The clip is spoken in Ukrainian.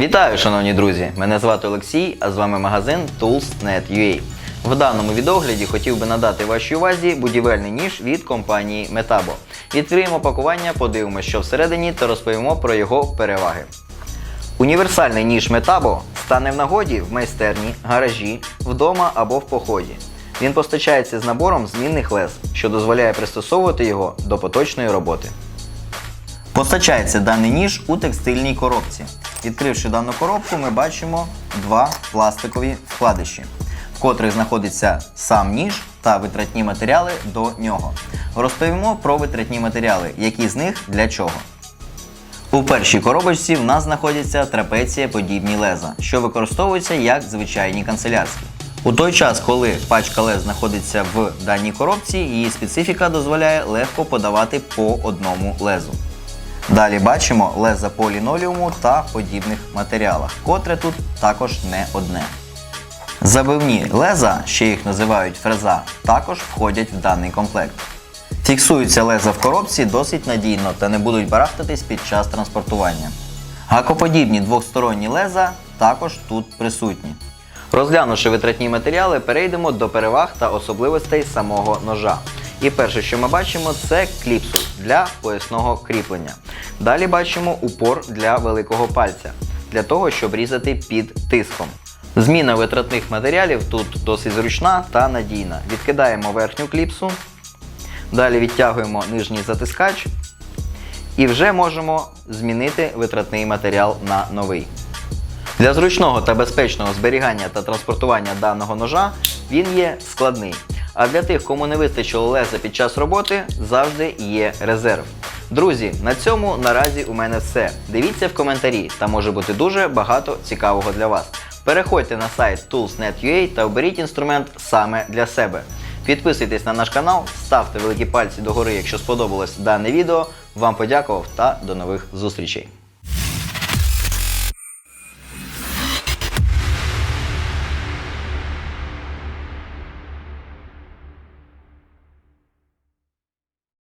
Вітаю, шановні друзі! Мене звати Олексій, а з вами магазин Tools.net.ua. В даному відогляді хотів би надати вашій увазі будівельний ніж від компанії Metabo. Відкриємо пакування, подивимося, що всередині, та розповімо про його переваги. Універсальний ніж Metabo стане в нагоді в майстерні, гаражі, вдома або в поході. Він постачається з набором змінних лез, що дозволяє пристосовувати його до поточної роботи. Постачається даний ніж у текстильній коробці. Відкривши дану коробку, ми бачимо два пластикові вкладиші, в котрих знаходиться сам ніж та витратні матеріали до нього. Розповімо про витратні матеріали, які з них для чого. У першій коробочці в нас знаходяться трапеція подібні леза, що використовуються як звичайні канцелярські. У той час, коли пачка лез знаходиться в даній коробці, її специфіка дозволяє легко подавати по одному лезу. Далі бачимо леза по лінолеуму та подібних матеріалах, котре тут також не одне. Забивні леза, ще їх називають фреза, також входять в даний комплект. Фіксуються леза в коробці досить надійно та не будуть барахтатись під час транспортування. Гакоподібні двосторонні леза також тут присутні. Розглянувши витратні матеріали, перейдемо до переваг та особливостей самого ножа. І перше, що ми бачимо, це кліпсус для поясного кріплення. Далі бачимо упор для великого пальця, для того, щоб різати під тиском. Зміна витратних матеріалів тут досить зручна та надійна. Відкидаємо верхню кліпсу, далі відтягуємо нижній затискач і вже можемо змінити витратний матеріал на новий. Для зручного та безпечного зберігання та транспортування даного ножа він є складний. А для тих, кому не вистачило леза під час роботи, завжди є резерв. Друзі, на цьому наразі у мене все. Дивіться в коментарі, там може бути дуже багато цікавого для вас. Переходьте на сайт tools.net.ua та оберіть інструмент саме для себе. Підписуйтесь на наш канал, ставте великі пальці догори, якщо сподобалось дане відео. Вам подякував та до нових зустрічей.